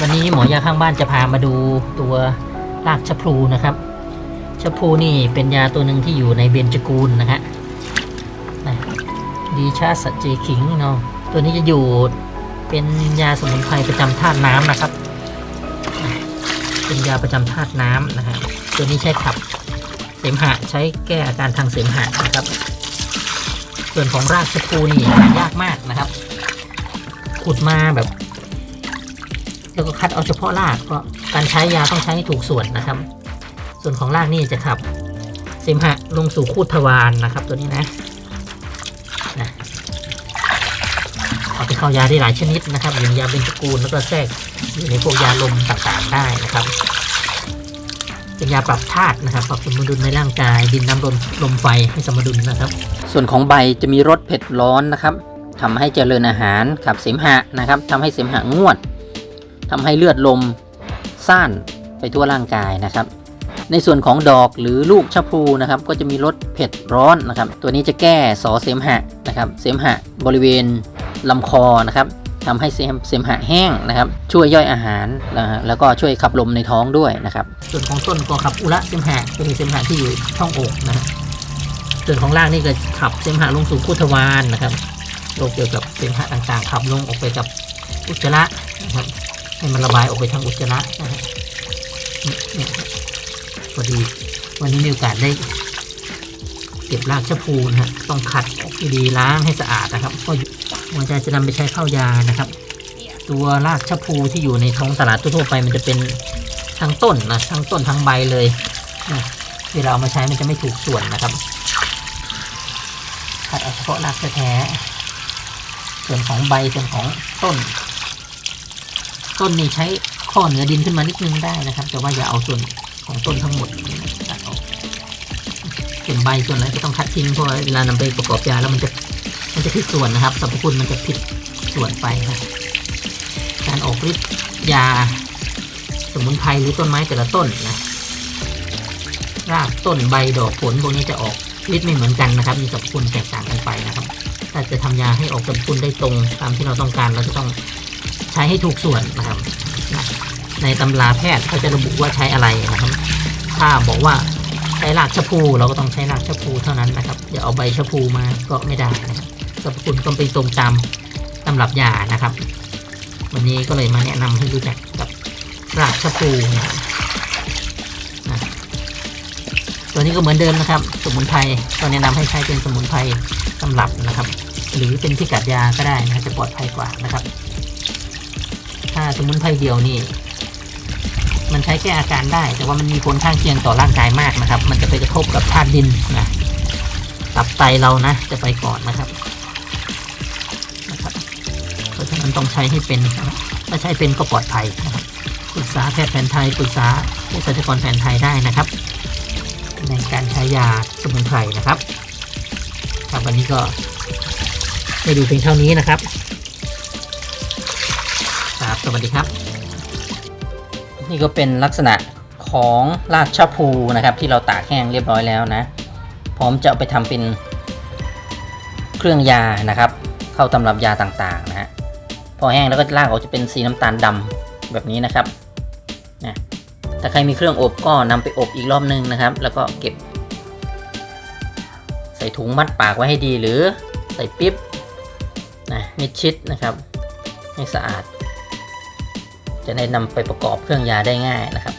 วันนี้หมอยาข้างบ้านจะพามาดูตัวรากชะพลูนะครับชะพลูนี่เป็นยาตัวหนึ่งที่อยู่ในเบญจกูลนะฮะดีชาสเจขิงเนาะตัวนี้จะอยู่เป็นยาสมุนไพรประจำธาตุน้ำนะครับ เป็นยาประจำธาตุน้ำนะฮะตัวนี้ใช้ขับเสมหะใช้แก้อาการทางเสมหะนะครับ ส่วนของรากชะพลูนี่หายากมากนะครับขุดมาแบบ แล้วก็คัดเอาเฉพาะรากเพราะการใช้ยาต้องใช้ให้ถูกส่วนนะครับ ส่วนของรากนี่จะขับเสมหะลงสู่คูดทวารนะครับ ตัวนี้นะนะเอาไปเข้ายาได้หลายชนิดนะครับอยู่ในยาเบญจกูลแล้วก็แทรกอยู่ในพวกยาลมต่างๆได้นะครับ เป็นยาปรับธาตุนะครับ ปรับสมดุลในร่างกายดินน้ำลมลมไฟให้สมดุลนะครับ ส่วนของใบจะมีรสเผ็ดร้อนนะครับทำให้เจริญอาหารขับเสมหะนะครับทำให้เสมหะงวด ทำให้เลือดลมซ่านไปทั่วร่างกายนะครับ ในส่วนของดอกหรือลูกชะพลูนะครับ ก็จะมีรสเผ็ดร้อนนะครับ ตัวนี้จะแก้สอเสมหะนะครับ เสมหะบริเวณลำคอนะครับทำให้เสมหะแห้งนะครับ ช่วยย่อยอาหารนะฮะแล้วก็ช่วยขับลมในท้องด้วยนะครับ ส่วนของต้นก็ขับอุระเสมหะก็คือเสมหะที่อยู่ช่องอกนะฮะส่วนของรากนี่ก็ขับเสมหะลงสู่พุทวานนะครับโรคเกี่ยวกับเสมหะต่างๆ ขับลงออกไปกับอุจจาระนะครับ ให้มันระบายออกไปทางอุจจาระนะฮะเนี่ยพอดี วันนี้มีโอกาสได้เก็บรากชะพูนะฮะต้องขัดออกให้ดีล้างให้สะอาดนะครับ ก็หมอจจะนำไปใช้เข้ายานะครับ ตัวรากชะพูที่อยู่ในท้องตลาดทั่วไป มันจะเป็นทั้งต้นนะทั้งต้นทั้งใบเลยนะเวลาเอามาใช้มันจะไม่ถูกส่วนนะครับขัดเอาเฉพาะรากแท้ส่วนของใบส่วนของต้น ต้นนี่ใช้ข้อเหนือดินขึ้นมานิดนึงได้นะครับ แต่ว่าอย่าเอาส่วนของต้นทั้งหมดตัดออกส่วนใบส่วนอะไรก็ต้องคัดทิ้งเพราะเวลานำไปประกอบยาแล้วมันจะมันจะผิดส่วนนะครับสรรพคุณมันจะผิดส่วนไปนะการออกฤทธิ์ยา สมุนไพรหรือต้นไม้แต่ละต้นนะรากต้นใบดอกผลพวกนี้จะออกฤทธิ์ไม่เหมือนกันนะครับ มีสรรพคุณแตกต่างกันไปนะครับ ถ้าจะทำยาให้ออกสรรพคุณได้ตรงตามที่เราต้องการเราจะต้อง ช้ให้ถูกส่วนนะครับ ในตำราแพทย์เขาจะระบุว่าใช้อะไรนะครับ ถ้าบอกว่าใช้รากชะพูเราก็ต้องใช้รากชะพูเท่านั้นนะครับอย่าเอาใบชะพูมาก็ไม่ได้นะครับสรรพคุณก็ไปตรงตามตำรับยานะครับ วันนี้ก็เลยมาแนะนำให้รู้จักกับรากชะพูนะครับนะตัวนี้ก็เหมือนเดิมนะครับ สมุนไพรก็แนะนำให้ใช้เป็นสมุนไพรตำรับนะครับ หรือเป็นที่กัดยาก็ได้นะจะปลอดภัยกว่านะครับ ถ้าสมุนไพรเดียวนี่ มันใช้แก้อาการได้ แต่ว่ามันมีผลข้างเคียงต่อร่างกายมากนะครับ มันจะไปกระทบกับธาตุดินนะตับไตเรานะ จะไปก่อนนะครับนะครับ เพราะฉะนั้นต้องใช้ให้เป็นนะถ้าใช้เป็นก็ปลอดภัยนะครับปรึกษาแพทย์แผนไทยปรึกษาเภสัชกรแผนไทยได้นะครับ ในการใช้ยาสมุนไพรนะครับครับวันนี้ก็ได้ดูเพียงเท่านี้นะครับ สวัสดีครับ นี่ก็เป็นลักษณะของรากชะพูนะครับ ที่เราตากแห้งเรียบร้อยแล้วนะ พร้อมจะเอาไปทำเป็นเครื่องยานะครับ เข้าตำรับยาต่างๆนะฮะพอแห้งแล้วก็รากออกจะเป็นสีน้ำตาลดำแบบนี้นะครับนะถ้าใครมีเครื่องอบก็นำไปอบอีกรอบนึงนะครับ แล้วก็เก็บ ใส่ถุงมัดปากไว้ให้ดีหรือใส่ปิ๊บนะมิดชิดนะครับ ให้สะอาด จะได้นำไปประกอบเครื่องยาได้ง่ายนะครับ